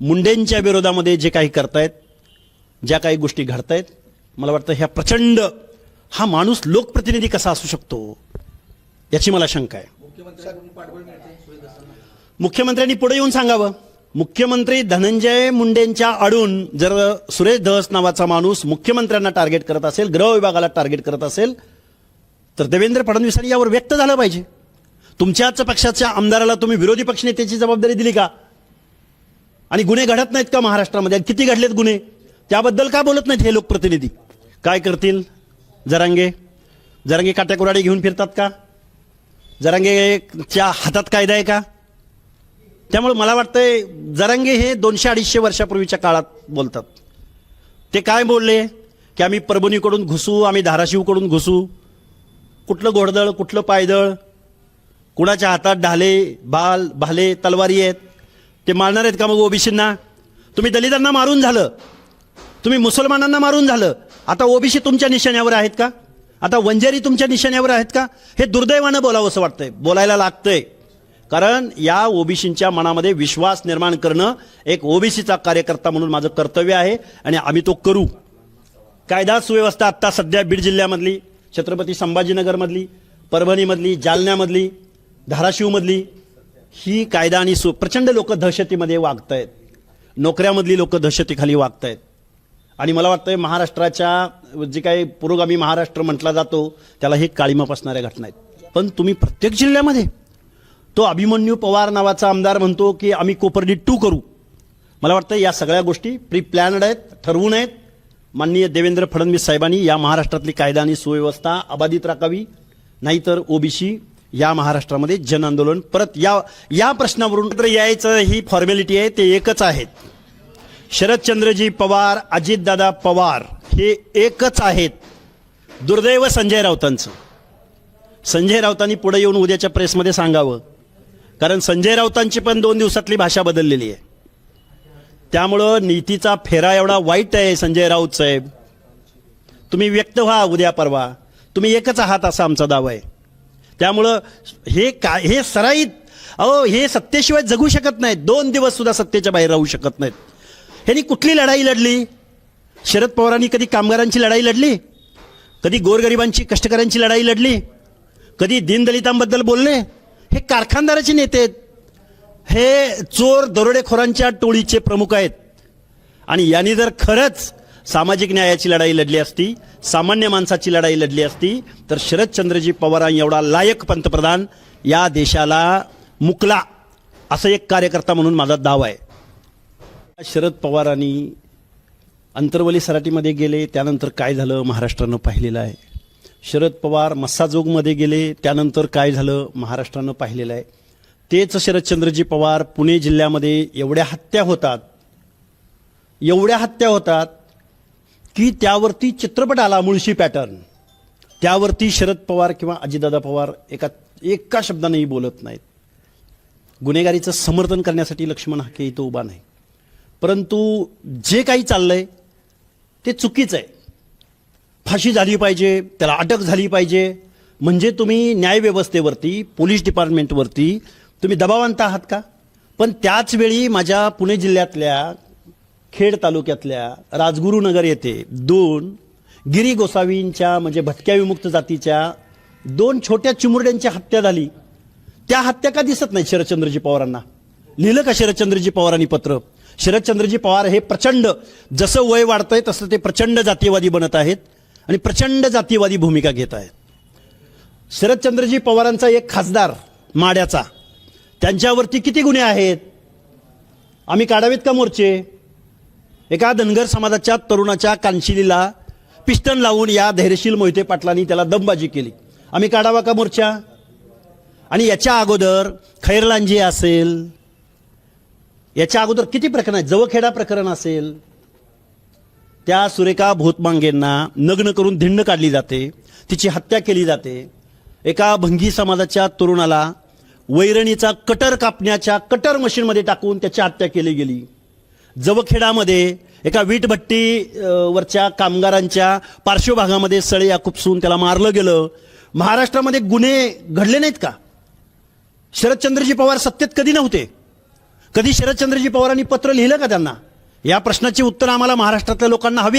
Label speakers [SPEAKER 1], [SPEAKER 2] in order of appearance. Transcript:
[SPEAKER 1] मुंडेंच्या विरोधामध्ये जे काही करतायत ज्या काही गोष्टी घडतायत मला वाटतं ह्या प्रचंड हा माणूस लोकप्रतिनिधी कसा असू शकतो याची मला शंका आहे. मुख्यमंत्र्यांनी पुढे येऊन सांगावं. मुख्यमंत्री धनंजय मुंडेंच्या आडून जर सुरेश धस नावाचा माणूस मुख्यमंत्र्यांना टार्गेट करत असेल गृह विभागाला टार्गेट करत असेल तर देवेंद्र फडणवीसांनी यावर व्यक्त झालं पाहिजे. तुमच्याच पक्षाच्या आमदाराला तुम्ही विरोधी पक्षनेत्याची जबाबदारी दिली का? आणि गुन्हे घडत नाहीत का महाराष्ट्रामध्ये? किती घडलेत गुन्हे? त्याबद्दल का बोलत नाहीत हे लोकप्रतिनिधी? काय करतील? जरांगे? जरांगे काट्याकुराडे घेऊन फिरतात का? जरांगेच्या हातात कायदा आहे का? त्यामुळे मला वाटतंय जरांगे हे दोनशे अडीचशे वर्षापूर्वीच्या काळात बोलतात. ते काय बोलले? की आम्ही परभणीकडून घुसू आम्ही धाराशिवकडून घुसू. कुठलं घोडदळ कुठलं पायदळ? कुणाच्या हातात ढाले बाल भाले तलवारी आहेत? ते मारणार आहेत का मग ओबीसींना? तुम्ही दलितांना मारून झालं. तुम्ही मुसलमानांना मारून झालं. आता ओबीसी तुमच्या निशाण्यावर आहेत का? आता वंजारी तुमच्या निशाण्यावर आहेत का? हे दुर्दैवानं बोलावं असं वाटतंय. बोलायला लागतंय. कारण या ओबीसींच्या मनामध्ये विश्वास निर्माण करणं एक ओबीसीचा कार्यकर्ता म्हणून माझं कर्तव्य आहे आणि आम्ही तो करू. कायदा सुव्यवस्था आत्ता सध्या बीड जिल्ह्यामधली छत्रपती संभाजीनगरमधली परभणीमधली जालन्यामधली धाराशिवमधली ही कायदा आणि सु प्रचंड लोक दहशतीमध्ये वागत आहेत नोकऱ्यामधली लोक दहशतीखाली वागत आहेत आणि मला वाटतंय महाराष्ट्राच्या जे काही पुरोगामी महाराष्ट्र म्हटला जातो त्याला हे काळीमा असणाऱ्या घटना आहेत. पण तुम्ही प्रत्येक जिल्ह्यामध्ये तो अभिमन्यू पवार नावाचा आमदार म्हणतो की आम्ही कोपर्डी टू करू. मला वाटतं या सगळ्या गोष्टी प्री प्लॅनड आहेत ठरवून आहेत. माननीय देवेंद्र फडणवीस साहेबांनी या महाराष्ट्रातली कायदा आणि सुव्यवस्था अबाधित राखावी. नाहीतर ओबीसी या महाराष्ट्रामध्ये जन आंदोलन परत या या प्रश्नावरून तर यायचं ही फॉर्मॅलिटी आहे ते एकच आहेत. शरदचंद्रजी पवार अजितदादा पवार हे एकच आहेत. दुर्दैव संजय राऊतांचं. संजय राऊतांनी पुढे येऊन उद्याच्या प्रेसमध्ये सांगावं. कारण संजय राऊतांची पण दोन दिवसातली भाषा बदललेली आहे. त्यामुळं नीतीचा फेरा एवढा वाईट आहे संजय राऊत साहेब. तुम्ही व्यक्त व्हा उद्या परवा. तुम्ही एकच आहात असा आमचा दावा आहे. त्यामुळं हे का हे सराईत अहो हे सत्तेशिवाय जगू शकत नाहीत. दोन दिवस सुद्धा सत्तेच्या बाहेर राहू शकत नाहीत. ह्यांनी कुठली लढाई लढली? शरद पवारांनी कधी कामगारांची लढाई लढली? कधी गोरगरिबांची कष्टकऱ्यांची लढाई लढली? कधी दीनदलितांबद्दल बोलले? हे कारखानदाराचे नेते आहेत. हे चोर दरोडेखोरांच्या टोळीचे प्रमुख आहेत. आणि यांनी जर खरंच सामाजिक न्यायाची लढाई लढली असती सामान्य माणसाची लढाई लढली असती तर शरदचंद्रजी पवार एवढा लायक पंतप्रधान या देशाला मुकला असं एक कार्यकर्ता म्हणून माझा दावा आहे. शरद पवारांनी अंतर्वली सराटीमध्ये गेले त्यानंतर काय झालं महाराष्ट्रानं पाहिलेलं आहे. शरद पवार मस्साजोगमध्ये गेले त्यानंतर काय झालं महाराष्ट्रानं पाहिलेलं आहे. तेच शरदचंद्रजी पवार पुणे जिल्ह्यामध्ये एवढ्या हत्या होतात एवढ्या हत्या होतात की त्यावरती चित्रपट आला मुळशी पॅटर्न. त्यावरती शरद पवार किंवा अजितदादा पवार एका एका शब्दानेही बोलत नाहीत. गुन्हेगारीचं समर्थन करण्यासाठी लक्ष्मण हाके इथं उभा नाही. परंतु जे काही चाललंय ते चुकीचं आहे. फाशी झाली पाहिजे त्याला अटक झाली पाहिजे. म्हणजे तुम्ही न्यायव्यवस्थेवरती पोलीस डिपार्टमेंटवरती तुम्ही दबाव आणता आहात का? पण त्याच वेळी माझ्या पुणे जिल्ह्यातल्या खेड तालुक्यातल्या राजगुरुनगर येथे दोन गिरी गोसावींच्या म्हणजे भटक्या विमुक्त जातीच्या दोन छोट्या चिमुरड्यांची हत्या झाली. त्या हत्या का दिसत नाही शरदचंद्रजी पवारांना? लिहिलं का शरदचंद्रजी पवारांनी पत्र? शरदचंद्रजी पवार हे प्रचंड जसं वय वाढतंय तसं ते प्रचंड जातीयवादी बनत आहेत आणि प्रचंड जातीयवादी भूमिका घेत आहेत. शरदचंद्रजी पवारांचा एक खासदार माड्याचा. त्यांच्यावरती किती गुन्हे आहेत? आम्ही काढावेत का मोर्चे? एका धनगर समाजाच्या तरुणाच्या कानशिलीला पिस्टन लावून या धैर्यशील मोहिते पाटलांनी त्याला दमबाजी केली. आम्ही काढावा का मोर्चा? आणि याच्या अगोदर खैरलांजी असेल याच्या अगोदर किती प्रकरण आहेत? जवखेडा प्रकरण असेल. त्या सुरेखा भूतमांगेंना नग्न करून धिंड काढली जाते तिची हत्या केली जाते. एका भंगी समाजाच्या तरुणाला वैरणीचा कटर कापण्याच्या कटर मशीनमध्ये टाकून त्याची हत्या केली गेली. जवखेडामध्ये एका वीटभट्टी वरच्या कामगारांच्या पार्श्वभागामध्ये सळे खुपसून त्याला मारलं गेलं. महाराष्ट्रामध्ये गुन्हे घडले नाहीत का? शरदचंद्रजी पवार सत्तेत कधी नव्हते? कधी शरदचंद्रजी पवारांनी पत्र लिहिलं का त्यांना? या प्रश्नाची उत्तर आम्हाला महाराष्ट्रातल्या लोकांना हवी